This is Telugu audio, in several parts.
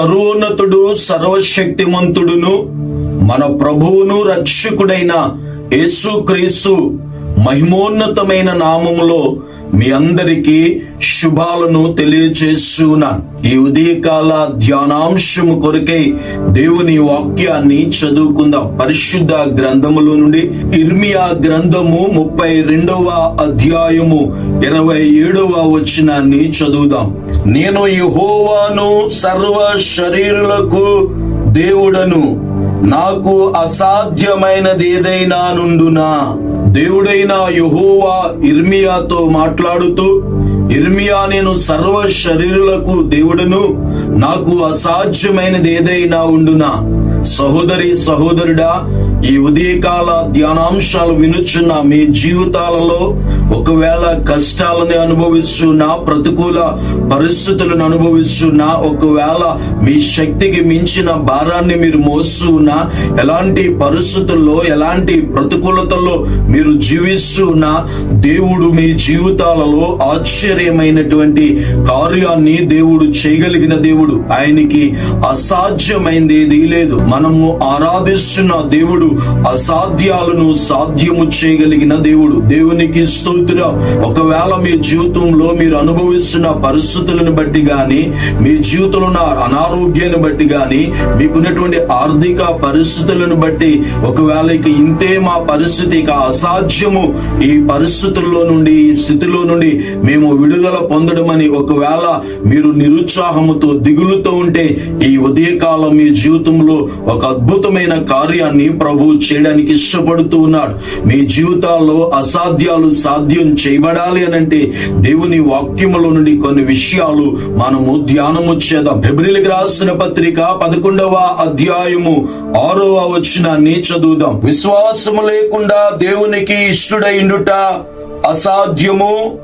సర్వోన్నతుడు సర్వశక్తిమంతుడును మన ప్రభువును రక్షకుడైన యేసుక్రీస్తు మహిమోన్నతమైన నామములో మీ అందరికీ శుభాలను తెలియచేస్తున్నాను. ఈ ఉదయకాల ధ్యానాంశము కొరకై దేవుని వాక్యాన్ని చదువుకుందాం. పరిశుద్ధ గ్రంథములో నుండి ఇర్మియా గ్రంథము ముప్పై రెండవ అధ్యాయము ఇరవై ఏడవ వచనాన్ని చదువుదాం. నేను యహోవాను సర్వ శరీరులకు దేవుడను. నాకు అసాధ్యమైనది ఏదైనా నుండునా? దేవుడైన యెహోవా ఇర్మియాతో మాట్లాడుతూ ఇర్మియా నేను సర్వ శరీరులకు దేవుడను నాకు అసాధ్యమైనది ఏదైనా ఉండునా? సహోదరి సహోదరుడా ఈ ఉదయకాల ధ్యానాంశాలు వినుచున్న మీ జీవితాలలో ఒకవేళ కష్టాలను అనుభవిస్తున్నా ప్రతికూల పరిస్థితులను అనుభవిస్తున్నా ఒకవేళ మీ శక్తికి మించిన భారాన్ని మీరు మోస్తున్నా ఎలాంటి పరిస్థితుల్లో ఎలాంటి ప్రతికూలతల్లో మీరు జీవిస్తున్నా దేవుడు మీ జీవితాలలో ఆశ్చర్యమైనటువంటి కార్యాన్ని దేవుడు చేయగలిగిన దేవుడు. ఆయనకి అసాధ్యమైంది ఏది లేదు. మనము ఆరాధిస్తున్న దేవుడు అసాధ్యాలను సాధ్యము చేయగలిగిన దేవుడు. దేవునికి స్తోత్రం ఒకవేళ మీ జీవితంలో మీరు అనుభవిస్తున్న పరిస్థితులను బట్టి గాని మీ జీవితంలో ఉన్న అనారోగ్యాన్ని బట్టి గాని మీకున్నటువంటి ఆర్థిక పరిస్థితులను బట్టి ఒకవేళ ఇక ఇంతే మా పరిస్థితి ఇక అసాధ్యము. ఈ పరిస్థితుల్లో నుండి ఈ స్థితిలో నుండి మేము విడుదల పొందడమని ఒకవేళ మీరు నిరుత్సాహముతో దిగులుతో ఉంటే ఈ ఉదయకాలం మీ జీవితంలో ఒక అద్భుతమైన కార్యాన్ని ప్రభు చేయడానికి ఇష్టపడుతూ ఉన్నాడు. మీ జీవితాల్లో అసాధ్యాలు సాధ్యం చేయబడాలి అని అంటే దేవుని వాక్యములో నుండి కొన్ని విషయాలు మనము ధ్యానము చేద్దాం. ఫిబ్రిల్కి రాసిన పత్రిక పదకొండవ అధ్యాయము ఆరవ వచనాన్ని చదువుదాం. విశ్వాసము లేకుండా దేవునికి ఇష్టడైండుట అసాధ్యము.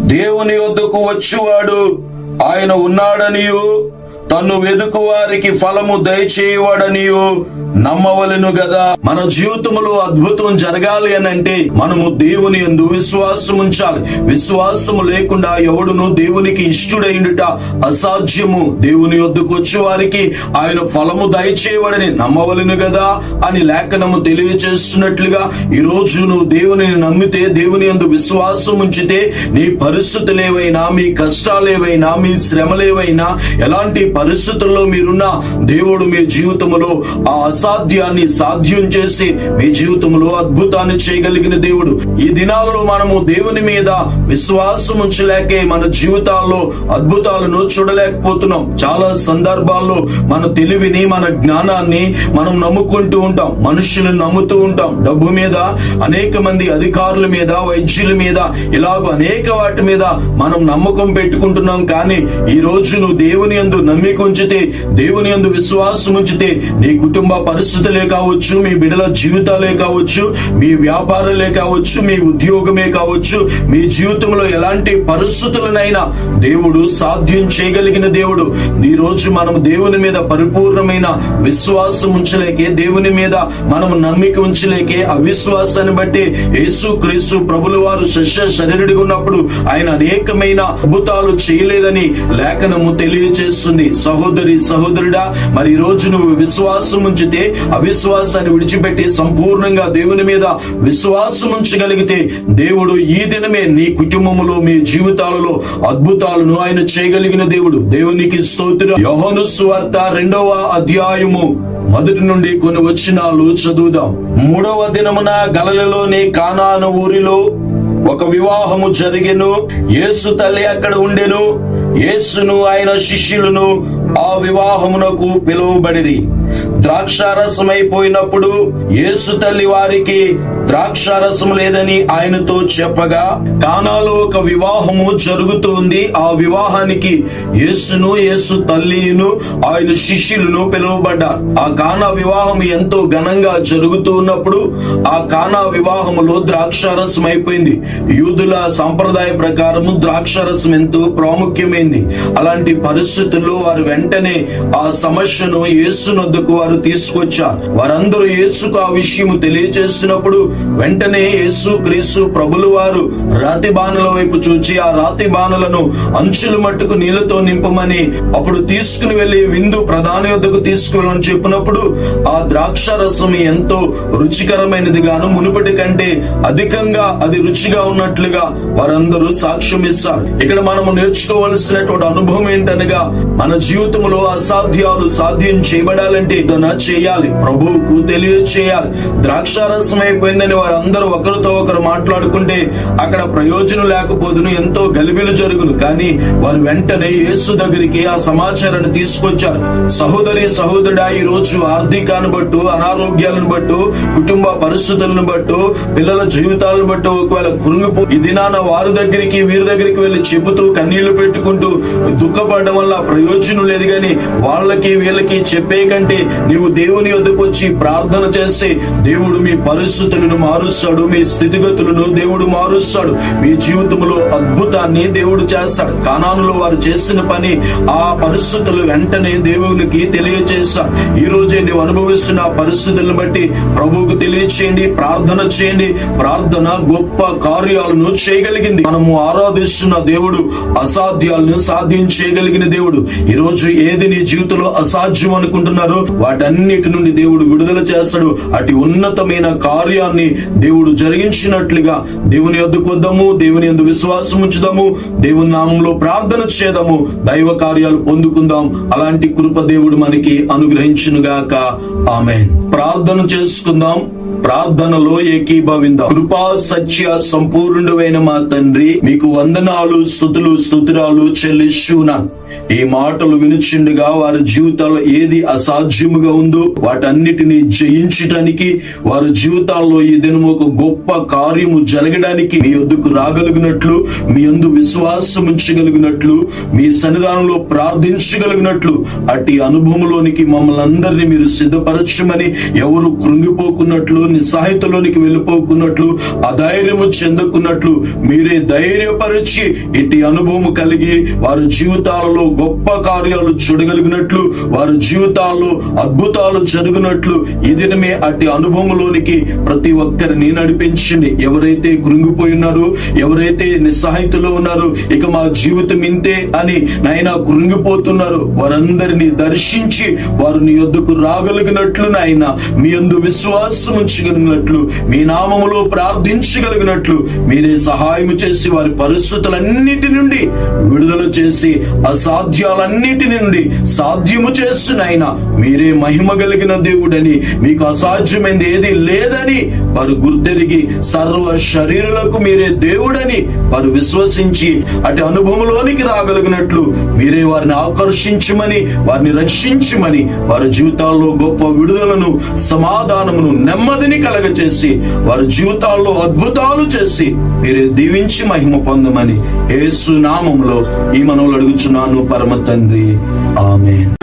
దేవుని వద్దకు వచ్చువాడు ఆయన ఉన్నాడనియు తన్ను వెదుకు వారికి ఫలము దయచేయవాడనియు నమ్మవలను గదా. మన జీవితంలో అద్భుతం జరగాలి అని అంటే మనము దేవుని ఎందు విశ్వాసం ఉంచాలి విశ్వాసము లేకుండా ఎవడును దేవునికి ఇష్టుడైండుట అసాధ్యము. దేవుని వద్దకు వచ్చి వారికి ఆయన ఫలము దయచేయవాడని నమ్మవలను గదా అని లేఖనము తెలియజేస్తున్నట్లుగా ఈ రోజు నువ్వు దేవుని నమ్మితే దేవుని ఎందు విశ్వాసం ఉంచితే నీ పరిస్థితులేవైనా మీ కష్టాలేవైనా మీ శ్రమలేవైనా ఎలాంటి పరిస్థితుల్లో మీరున్నా దేవుడు మీ జీవితంలో ఆ అసాధ్యాన్ని సాధ్యం చేసి మీ జీవితంలో అద్భుతాన్ని చేయగలిగిన దేవుడు. ఈ దినాలలో మనము దేవుని మీద విశ్వాసం ఉంచలేకే మన జీవితాల్లో అద్భుతాలను చూడలేకపోతున్నాం. చాలా సందర్భాల్లో మన తెలివిని మన జ్ఞానాన్ని మనం నమ్ముకుంటూ ఉంటాం. మనుషులను నమ్ముతూ ఉంటాం. డబ్బు మీద అనేక మంది అధికారుల మీద వైద్యుల మీద ఇలాగ అనేక వాటి మీద మనం నమ్మకం పెట్టుకుంటున్నాం. కానీ ఈ రోజు నువ్వు దేవుని యందు నమ్మి ఉంచితే దేవుని అందు విశ్వాసం ఉంచితే నీ కుటుంబ పరిస్థితులే కావచ్చు మీ బిడల జీవితాలే కావచ్చు మీ వ్యాపారాలే కావచ్చు మీ ఉద్యోగమే కావచ్చు మీ జీవితంలో ఎలాంటి పరిస్థితులనైనా దేవుడు సాధ్యం చేయగలిగిన దేవుడు. ఈ రోజు మనం దేవుని మీద పరిపూర్ణమైన విశ్వాసం ఉంచలేకే దేవుని మీద మనం నమ్మిక ఉంచలేకే అవిశ్వాసాన్ని బట్టి యేసు క్రీస్తు ప్రభులు వారు శస్య శరీరుడిగా ఉన్నప్పుడు ఆయన అనేకమైన అద్భుతాలు చేయలేదని లేఖనము తెలియజేస్తుంది సహోదరి సహోదరుడా మరి ఈ రోజు నువ్వు విశ్వాసం ఉంచితే అవిశ్వాసాన్ని విడిచిపెట్టి సంపూర్ణంగా దేవుని మీద విశ్వాసం ఉంచగలిగితే దేవుడు ఈ దినమే నీ కుటుంబములో మీ జీవితాలలో అద్భుతాలను ఆయన చేయగలిగిన దేవుడు. దేవునికి స్తోత్ర. యోహను స్వార్త రెండవ అధ్యాయము మొదటి నుండి కొన్ని వచ్చినాలు చదువుదాం. మూడవ దినమున గలలలోని కానాను ఊరిలో ఒక వివాహము జరిగెను. యేసు తల్లి అక్కడ ఉండెను. యేసును ఆయన శిష్యులను ఆ వివాహమునకు పిలువబడిరి. ద్రాక్షారసమైపోయినప్పుడు యేసు తల్లి వారికి ద్రాక్షారసం లేదని ఆయనతో చెప్పగా కానాలో ఒక వివాహము జరుగుతుంది. ఆ వివాహానికి యేసును యేసు తల్లిను ఆయన శిష్యులను పిలువబడ్డారు. ఆ కానా వివాహం ఎంతో ఘనంగా జరుగుతూ ఉన్నప్పుడు ఆ కానా వివాహములో ద్రాక్షారసం అయిపోయింది యూదుల సంప్రదాయ ప్రకారము ద్రాక్షారసం ఎంతో ప్రాముఖ్యమైంది. అలాంటి పరిస్థితుల్లో వారు వెంటనే ఆ సమస్యను యేసునొద్దకు వారు తీసుకొచ్చారు. వారందరూ యేసుకు ఆ విషయం తెలియచేసినప్పుడు వెంటనే యేసు క్రీస్తు ప్రభులు వారు రాతి బాణల వైపు చూచి ఆ రాతి బాణలను అంచులు మట్టుకు నీళ్ళతో నింపమని అప్పుడు తీసుకుని వెళ్ళి విందు ప్రధాన యొద్దకు తీసుకువెళ్ళని చెప్పినప్పుడు ఆ ద్రాక్ష రసం ఎంతో రుచికరమైనది గాను మునుపటి కంటే అధికంగా అది రుచిగా ఉన్నట్లుగా వారందరూ సాక్ష్యం ఇస్తారు ఇక్కడ మనము నేర్చుకోవలసినటువంటి అనుభవం ఏంటనగా మన జీవితం జీవితంలో అసాధ్యాలు సాధ్యం చేయబడాలంటే ఏదైనా చేయాలి. ప్రభువుకు తెలియచేయాలి. ద్రాక్షారసం అయిపోయిందని వారందరూ ఒకరితో ఒకరు మాట్లాడుకుంటే అక్కడ ప్రయోజనం లేకపోదును ఎంతో గలిబిలు జరుగును. కానీ వారు వెంటనే యేసు దగ్గరికి ఆ సమాచారాన్ని తీసుకొచ్చారు. సహోదరి సహోదరుడా ఈ రోజు ఆర్థికాన్ని బట్టు అనారోగ్యాలను బట్టు కుటుంబ పరిస్థితులను బట్టు పిల్లల జీవితాలను బట్టు ఒకవేళ కురుంగిపో ఈ దినాన వారి దగ్గరికి వీరి దగ్గరికి వెళ్ళి చెబుతూ కన్నీళ్ళు పెట్టుకుంటూ దుఃఖపడడం వల్ల ప్రయోజనం లేదు కానీ వాళ్ళకి వీళ్ళకి చెప్పే కంటే నీవు దేవుని వద్దకు వచ్చి ప్రార్థన చేస్తే దేవుడు మీ పరిస్థితులను మారుస్తాడు మీ స్థితిగతులను దేవుడు మారుస్తాడు. మీ జీవితంలో అద్భుతాన్ని దేవుడు చేస్తాడు. కానానులో వారు చేసిన పని ఆ పరిస్థితులు వెంటనే దేవునికి తెలియజేస్తాడు ఈ రోజే నీవు అనుభవిస్తున్న పరిస్థితులను బట్టి ప్రభువుకు తెలియచేయండి ప్రార్థన చేయండి. ప్రార్థన గొప్ప కార్యాలను చేయగలిగింది. మనము ఆరాధిస్తున్న దేవుడు అసాధ్యాలను సాధ్యం చేయగలిగిన దేవుడు. ఈ రోజు ఏది నీ జీవితంలో అసాధ్యం అనుకుంటున్నారో వాటన్నిటి నుండి దేవుడు విడుదల చేస్తాడు. అటు ఉన్నతమైన కార్యాన్ని దేవుడు జరిగించినట్లుగా దేవుని యొద్దకు వద్దాము దేవుని యందు విశ్వాసం ఉంచుదాము దేవుని నామంలో ప్రార్థన చేద్దాము దైవ కార్యాలు పొందుకుందాం. అలాంటి కృప దేవుడు మనకి అనుగ్రహించునుగాక. ఆమె ప్రార్థన చేసుకుందాం. ప్రార్థనలో ఏకీభవిందాం. కృపా సత్య సంపూర్ణుడైన మా తండ్రి మీకు వందనాలు స్థుతులు స్తుతురాలు చెల్లిస్తున్నాను ఈ మాటలు వినుచుండగా వారి జీవితాల్లో ఏది అసాధ్యముగా ఉందో వాటన్నిటిని జయించటానికి వారి జీవితాల్లో ఈ దినము ఒక గొప్ప కార్యము జరగడానికి మీ యొద్దకు రాగలిగినట్లు మీ యందు విశ్వాసం ఉంచగలిగినట్లు మీ సన్నిధానంలో ప్రార్థించగలిగినట్లు అట్టి అనుభవంలోనికి మమ్మల్ని అందరినీ మీరు సిద్ధపరచమని ఎవరు కృంగిపోకున్నట్లు నిస్సహాయతలోనికి వెళ్ళిపోకున్నట్లు అధైర్యము చెందుకున్నట్లు మీరే ధైర్యపరిచి ఇట్టి అనుభవం కలిగి వారి జీవితాలలో గొప్ప కార్యాలు చూడగలిగినట్లు వారి జీవితాల్లో అద్భుతాలు జరుగునట్లు ఈ అట్టి అనుభవంలోనికి ప్రతి ఒక్కరిని నడిపించండి. ఎవరైతే కృంగిపోయి ఉన్నారో ఎవరైతే నిస్సహాయతలో ఉన్నారో ఇక మా జీవితం ఇంతే అని నాయన కృంగిపోతున్నారు. వారందరినీ దర్శించి వారు నీ యొద్దకు రాగలిగినట్లు నాయన మీ అందు విశ్వాసం ఉంచగలిగినట్లు మీ నామములో ప్రార్థించగలిగినట్లు మీరే సహాయం చేసి వారి పరిస్థితులన్నిటి నుండి విడుదల చేసి అసాధ్యాలన్నిటి నుండి సాధ్యము చేస్తున్నైన మీరే మహిమ కలిగిన దేవుడని మీకు అసాధ్యమైంది ఏది లేదని వారు గుర్తెరిగి సర్వ శరీరులకు మీరే దేవుడని వారు విశ్వసించి అటు అనుభవంలోనికి రాగలిగినట్లు మీరే వారిని ఆకర్షించమని వారిని రక్షించమని వారి జీవితాల్లో గొప్ప విడుదలను సమాధానమును నెమ్మది నెమ్మదిని కలగచేసి వారి జీవితాల్లో అద్భుతాలు చేసి మీరే దీవించి మహిమ పొందమని ఏసునామంలో ఈ మనవులు అడుగుచున్నాను పరమ తండ్రి. ఆమెన్.